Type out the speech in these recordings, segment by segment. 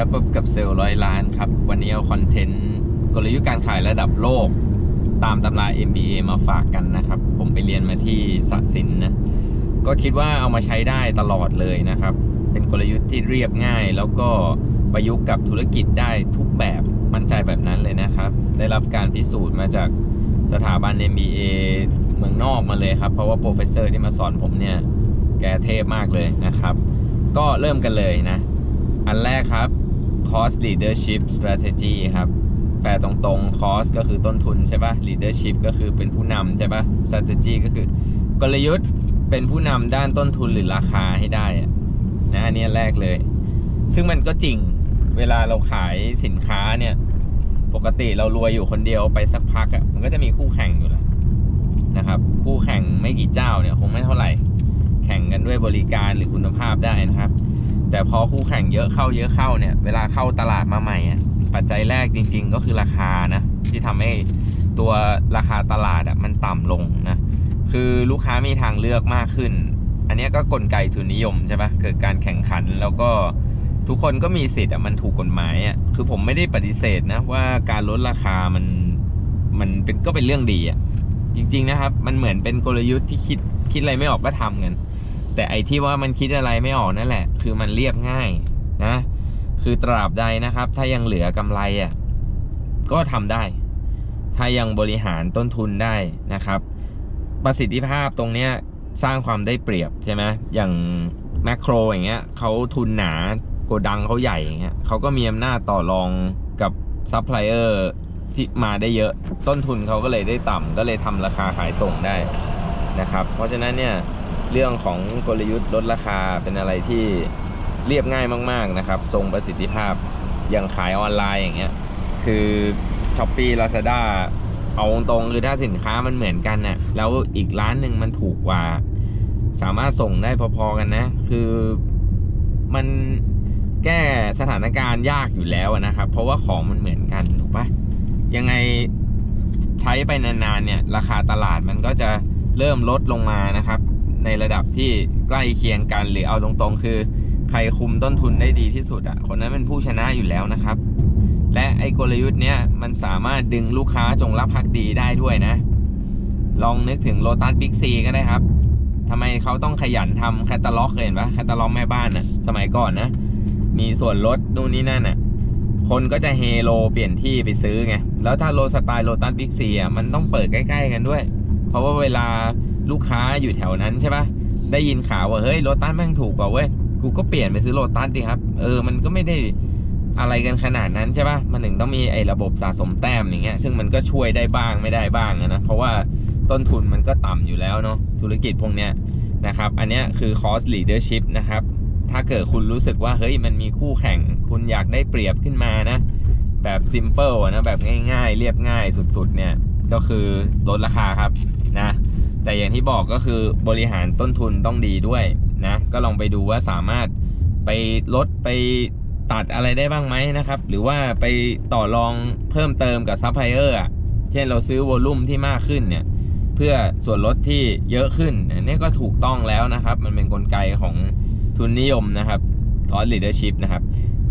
ครับพบกับเซลล์ร้อยล้านครับ วันนี้เอาคอนเทนต์กลยุทธ์การขายระดับโลก ตามตำรา MBA มาฝากกันนะครับ ผมไปเรียนมาที่สศิลป์นะ ก็คิดว่าเอามาใช้ได้ตลอดเลยนะครับ เป็นกลยุทธ์ที่เรียบง่าย แล้วก็ประยุกต์กับธุรกิจได้ทุกแบบมั่นใจแบบนั้นเลยนะครับ ได้รับการพิสูจน์มาจากสถาบัน MBA เมืองนอกมาเลยครับ เพราะว่าโปรเฟสเซอร์ที่มาสอนผมเนี่ย แกเทพมากเลยนะครับ ก็เริ่มกันเลยนะ อันแรกครับ cost leadership strategy ครับ แปลตรงๆ cost ก็คือต้นทุนใช่ปะ leadership ก็คือเป็นผู้นำใช่ปะ strategy ก็คือกลยุทธ์เป็นผู้นำด้านต้นทุนหรือราคาให้ได้อะนะอันนี้แรกเลย ซึ่งมันก็จริงเวลาเราขายสินค้าเนี่ย ปกติเรารวยอยู่คนเดียวไปสักพักอะ่ะมันก็จะมีคู่แข่งอยู่แล้วนะครับ คู่แข่งไม่กี่เจ้าเนี่ยคงไม่เท่าไหร่ แข่งกันด้วยบริการหรือคุณภาพได้นะครับ แต่พอคู่แข่งเยอะเข้าเยอะเข้าเนี่ย เวลาเข้าตลาดมาใหม่อะปัจจัยแรกจริง ๆ ก็คือราคานะ ที่ทำให้ตัวราคาตลาดอะมันต่ำลงนะ คือลูกค้ามีทางเลือกมากขึ้น อันนี้ก็กลไกทุนนิยมใช่ปะเกิดการแข่งขันแล้วก็ทุกคนก็มีสิทธิ์อะมันถูกกฎหมายอะคือผมไม่ได้ปฏิเสธนะว่าการลดราคามันมันเป็นก็เป็นเรื่องดีอะจริง ๆนะครับ มันเหมือนเป็นกลยุทธ์ที่คิดคิดอะไรไม่ออกก็ทำกัน แต่ไอที่ว่ามันคิดอะไรไม่ออกนั่นแหละ คือมันเรียบง่ายนะ คือตราบใดนะครับ ถ้ายังเหลือกำไรอะก็ทำได้ ถ้ายังบริหารต้นทุนได้นะครับ ประสิทธิภาพตรงเนี้ยสร้างความได้เปรียบใช่ไหมอย่างแมคโครอย่างเงี้ยเขาทุนหนาโกดังเขาใหญ่อย่างเงี้ยเขาก็มีอำนาจต่อรองกับซัพพลายเออร์ที่มาได้เยอะต้นทุนเขาก็เลยได้ต่ำก็เลยทำราคาขายส่งได้นะครับ เพราะฉะนั้นเนี่ย เรื่องของกลยุทธ์ลดราคาเป็นอะไรที่เรียบง่ายมาก ๆนะครับ ทรงประสิทธิภาพอย่างขายออนไลน์อย่างเงี้ยคือ s h อ p e e Lazada เอาตรงๆคือถ้าสินค้ามันเหมือนกันน่ะแล้วอีกร้านหนึ่งมันถูกกว่า สามารถส่งได้พอๆกันนะ คือมันแก้สถานการณ์ยากอยู่แล้วนะครับ เพราะว่าของมันเหมือนกันถูกปะยังไงใช้ไปนานๆเนี่ย ราคาตลาดมันก็จะเริ่มลดลงมานะครับ ในระดับที่ใกล้เคียงกันหรือเอาตรงๆ คือ ใครคุมต้นทุนได้ดีที่สุดอะคนนั้นเป็นผู้ชนะอยู่แล้วนะครับ และไอ้กลยุทธ์เนี้ยมันสามารถดึงลูกค้าจงรับภักดีได้ด้วยนะ ลองนึกถึงโ o ตัสบิ๊กซีก็ได้ครับทำไมเขาต้องขยันทำแคตตาล็อกเห็นปะแคตตาล็อกแม่บ้านอะสมัยก่อนนะ มีส่วนลดนู่นนี่นั่นอะคนก็จะเฮโลเปลี่ยนที่ไปซื้อไง แล้วถ้าโลสไตล์โ o ตัสบิ๊กซีอะมันต้องเปิดใกล้ ๆ กันด้วย เพราะว่าเวลา ลูกค้าอยู่แถวนั้นใช่ปะได้ยินข่าวว่าเฮ้ยโ o ตัสแม่งถูกกว่าเว้ยกูก็เปลี่ยนไปซื้อโ o ตัสดิครับ เออมันก็ไม่ได้อะไรกันขนาดนั้นใช่ปะมันถึงต้องมีไอ้ระบบสะสมแต้มอย่างเงี้ย ซึ่งมันก็ช่วยได้บ้างไม่ได้บ้างนะ เพราะว่าต้นทุนมันก็ต่ำอยู่แล้วเนาะ ธุรกิจพวกเนี้ยนะครับ อันเนี้ยคือ cost leadership นะครับ ถ้าเกิดคุณรู้สึกว่าเฮ้ยมันมีคู่แข่ง คุณอยากได้เปรียบขึ้นมานะ แบบ simple อะนะ แบบง่ายๆ เรียบง่ายสุดๆ เนี่ย ก็คือลดราคาครับนะ แต่อย่างที่บอกก็คือบริหารต้นทุนต้องดีด้วยนะก็ลองไปดูว่าสามารถไปลดไปตัดอะไรได้บ้างไหมนะครับ หรือว่าไปต่อรองเพิ่มเติมกับซัพพลายเออร์อะเช่นเราซื้อวอลุ่มที่มากขึ้นเนี่ยเพื่อส่วนลดที่เยอะขึ้นอันนี้ก็ถูกต้องแล้วนะครับ มันเป็นนกลไกของทุนนิยมนะครับทอสลีดเดอร์ชิพนะครับ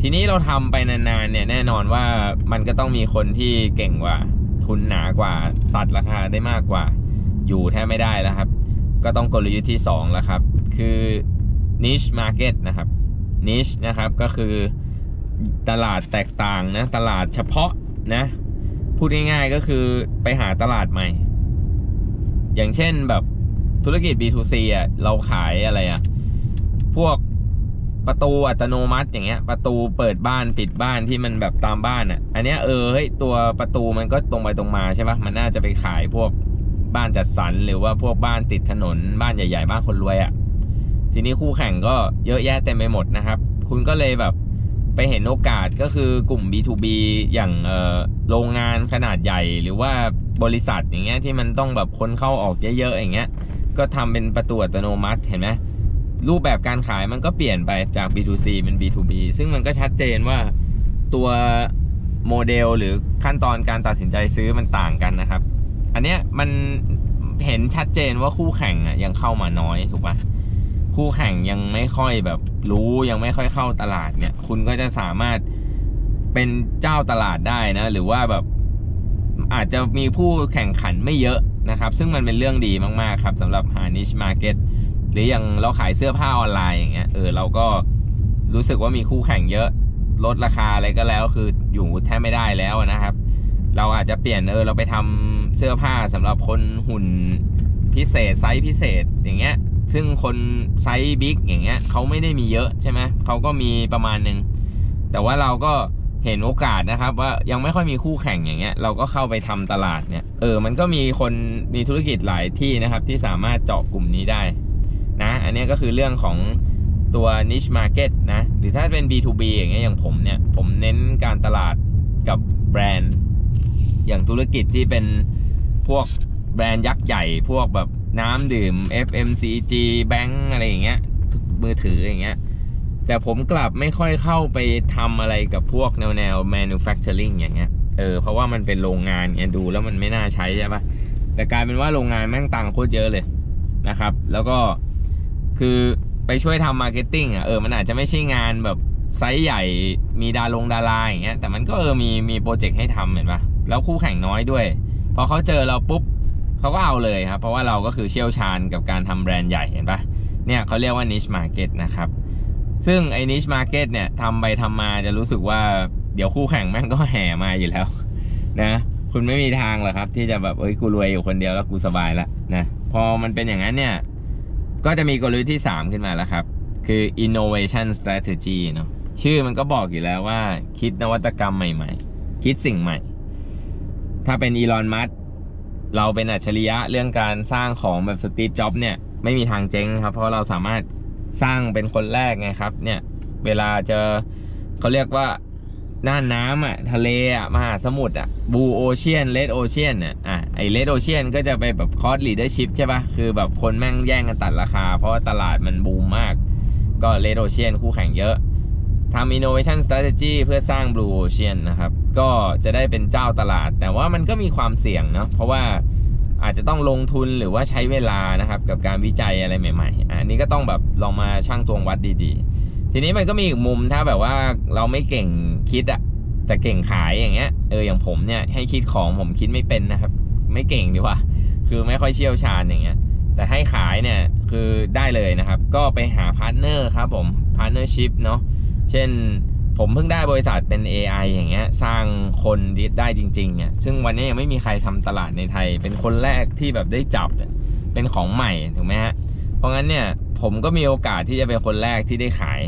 ทีนี้เราทำไปนานๆเนี่ยแน่นอนว่ามันก็ต้องมีคนที่เก่งกว่า ทุนหนากว่าตัดราคาได้มากกว่า อยู่แทบไม่ได้แล้วครับ ก็ต้องกลยุทธ์ที่ 2 แล้วครับ คือ niche market นะครับ niche นะครับก็คือตลาดแตกต่างนะ ตลาดเฉพาะนะ พูดง่ายๆก็คือไปหาตลาดใหม่ อย่างเช่นแบบธุรกิจ B2C อะเราขายอะไรอะ พวกประตูอัตโนมัติอย่างเงี้ย ประตูเปิดบ้านปิดบ้านที่มันแบบตามบ้านอะ อันเนี้ยเออเฮ้ยตัวประตูมันก็ตรงไปตรงมาใช่ปะมันน่าจะไปขายพวก บ้านจัดสรรหรือว่าพวกบ้านติดถนนบ้านใหญ่ ๆ บ้านคนรวยอะ่ะ ทีนี้คู่แข่งก็เยอะแยะเต็มไปหมดนะครับ คุณก็เลยแบบไปเห็นโอกาสก็คือกลุ่ม B2B อย่างโรงงานขนาดใหญ่ หรือว่าบริษัทอย่างเงี้ยที่มันต้องแบบคนเข้าออกเยอะๆอย่างเงี้ย ก็ทำเป็นประตูอัตโนมัติเห็นไหมรูปแบบการขายมันก็เปลี่ยนไปจาก B2C เป็น B2B ซึ่งมันก็ชัดเจนว่าตัวโมเดลหรือขั้นตอนการตัดสินใจซื้อมันต่างกันนะครับ อันเนี้ยมันเห็นชัดเจนว่าคู่แข่งอะยังเข้ามาน้อยถูกปะคู่แข่งยังไม่ค่อยแบบรู้ยังไม่ค่อยเข้าตลาดเนี่ย คุณก็จะสามารถเป็นเจ้าตลาดได้นะ หรือว่าแบบอาจจะมีผู้แข่งขันไม่เยอะนะครับ ซึ่งมันเป็นเรื่องดีมาก ๆ ครับสำหรับหา niche market หรืออย่างเราขายเสื้อผ้าออนไลน์อย่างเงี้ยเออเราก็รู้สึกว่ามีคู่แข่งเยอะ ลดราคาอะไรก็แล้วคืออยู่แทบไม่ได้แล้วนะครับ เราอาจจะเปลี่ยนเออเราไปทำเสื้อผ้าสำหรับคนหุ่นพิเศษไซส์พิเศษอย่างเงี้ย ซึ่งคนไซส์บิ๊กอย่างเงี้ยเขาไม่ได้มีเยอะใช่ไหมเขาก็มีประมาณหนึ่งแต่ว่าเราก็เห็นโอกาสนะครับ ว่ายังไม่ค่อยมีคู่แข่งอย่างเงี้ย เราก็เข้าไปทำตลาดเนี่ยเออมันก็มีคนมีธุรกิจหลายที่นะครับ ที่สามารถเจาะกลุ่มนี้ได้นะอันนี้ก็คือเรื่องของตัว niche market นะ หรือถ้าเป็น B2B อย่างเงี้ยอย่างผมเนี่ย ผมเน้นการตลาดกับแบรนด์ อย่างธุรกิจที่เป็นพวกแบรนด์ยักษ์ใหญ่ พวกแบบน้ำดื่ม FMCG แบงก์อะไรอย่างเงี้ยมือถืออย่างเงี้ยแต่ผมกลับไม่ค่อยเข้าไปทำอะไรกับพวกแนวแนว manufacturing อย่างเงี้ยเออเพราะว่ามันเป็นโรงงานเงี้ยดูแล้วมันไม่น่าใช้ใช่ปะแต่กลายเป็นว่าโรงงานแม่งตังค์โคตรเยอะเลยนะครับ แล้วก็คือไปช่วยทำมาร์เก็ตติ้งอะเออมันอาจจะไม่ใช่งานแบบไซส์ใหญ่มีดาลงดาราอย่างเงี้ยแต่มันก็เออมีมีโปรเจกต์ให้ทำเห็นปะ แล้วคู่แข่งน้อยด้วย พอเขาเจอเราปุ๊บเขาก็เอาเลยครับ เพราะว่าเราก็คือเชี่ยวชาญกับการทำแบรนด์ใหญ่เห็นปะเนี่ยเขาเรียกว่า niche market นะครับ ซึ่งไอ้ niche market เนี่ยทำไปทำมาจะรู้สึกว่าเดี๋ยวคู่แข่งแม่งก็แห่มาอยู่แล้วนะคุณไม่มีทางหรอกครับ ที่จะแบบเอ้ยกูรวยอยู่คนเดียวแล้วกูสบายละนะพอมันเป็นอย่างนั้นเนี่ย ก็จะมีกลยุทธ์ที่ 3 ขึ้นมาแล้วครับ คือ innovation strategy เนาะชื่อมันก็บอกอยู่แล้วว่า คิดนวัตกรรมใหม่ ๆ คิดสิ่งใหม่ ถ้าเป็นอีลอนมัสเราเป็นอัจฉริยะเรื่องการสร้างของแบบสตีฟจ็อบเนี่ยไม่มีทางเจ๊งครับ เพราะเราสามารถสร้างเป็นคนแรกไงครับ เนี่ย เวลาเจอเขาเรียกว่าน่านน้ำอะทะเลอะมหาสมุทรอะบูโอเชียนเลดโอเชียนเนี่ยอะไอเลดโอเชียนก็จะไปแบบคอร์สลีดเดอร์ชิพใช่ปะคือแบบคนแม่งแย่งกันตัดราคา เพราะตลาดมันบูมมาก ก็เลดโอเชียนคู่แข่งเยอะ ทำ innovation strategy เพื่อสร้าง blue ocean นะครับ ก็จะได้เป็นเจ้าตลาด แต่ว่ามันก็มีความเสี่ยงเนาะเพราะว่าอาจจะต้องลงทุนหรือว่าใช้เวลานะครับกับการวิจัยอะไรใหม่ๆอันนี้ก็ต้องแบบลองมาช่างตวงวัดดีๆ ทีนี้มันก็มีอีกมุมถ้าแบบว่าเราไม่เก่งคิดอะแต่เก่งขายอย่างเงี้ยเอออย่างผมเนี่ยให้คิดของผมคิดไม่เป็นนะครับ ไม่เก่งดีกว่า คือไม่ค่อยเชี่ยวชาญอย่างเงี้ยแต่ให้ขายเนี่ยคือได้เลยนะครับ ก็ไปหาพาร์ทเนอร์ครับผมพาร์ทเนอร์ชิพเนาะ เช่นผมเพิ่งได้บริษัทเป็น AI อย่างเงี้ยสร้างคนได้จริงๆเนี่ยซึ่งวันนี้ยังไม่มีใครทำตลาดในไทย เป็นคนแรกที่แบบได้จับเป็นของใหม่ถูกไหมฮะเพราะงั้นเนี่ยผมก็มีโอกาสที่จะเป็นคนแรกที่ได้ขาย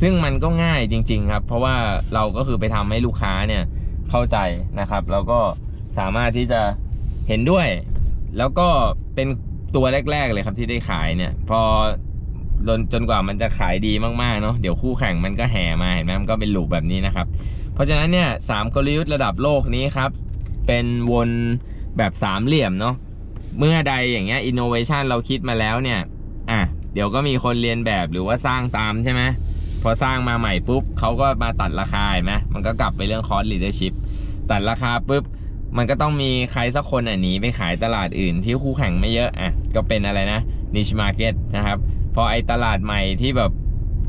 ซึ่งมันก็ง่ายจริง ๆ ครับ เพราะว่าเราก็คือไปทำให้ลูกค้าเนี่ยเข้าใจนะครับ แล้วก็สามารถที่จะเห็นด้วย แล้วก็เป็นตัวแรก ๆ เลยครับที่ได้ขายเนี่ยพอ จนจนกว่ามันจะขายดีมากๆเนาะเดี๋ยวคู่แข่งมันก็แห่มาเห็นไหมมันก็เป็นลูปแบบนี้นะครับ เพราะฉะนั้นเนี่ยสามกลยุทธ์ระดับโลกนี้ครับ เป็นวนแบบสามเหลี่ยมเนาะเมื่อใดอย่างเงี้ยอินโนเวชันเราคิดมาแล้วเนี่ยอะเดี๋ยวก็มีคนเรียนแบบหรือว่าสร้างตามใช่ไหมพอสร้างมาใหม่ปุ๊บเขาก็มาตัดราคาเห็นไหมมันก็กลับไปเรื่องคอร์สลีดเดอร์ชิพตัดราคาปุ๊บมันก็ต้องมีใครสักคนอะหนีไปขายตลาดอื่นที่คู่แข่งไม่เยอะอะก็เป็นอะไรนะ niche market นะครับ พอไอตลาดใหม่ที่แบบ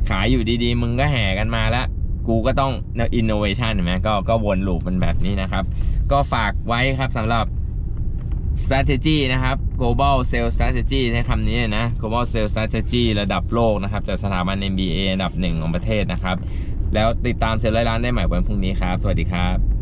ขายอยู่ดีๆ มึงก็แห่กันมาแล้ว กูก็ต้อง innovation เห็นไหมก็ก็วนลูปมันแบบนี้นะครับ ก็ฝากไว้ครับสำหรับ strategy นะครับ global sales strategy ใช้คำนี้นะ global sales strategy ระดับโลกนะครับ จากสถาบัน MBA อันดับหนึ่งของประเทศนะครับ แล้วติดตามเซลล์ร้านได้ใหม่วันพรุ่งนี้ครับ สวัสดีครับ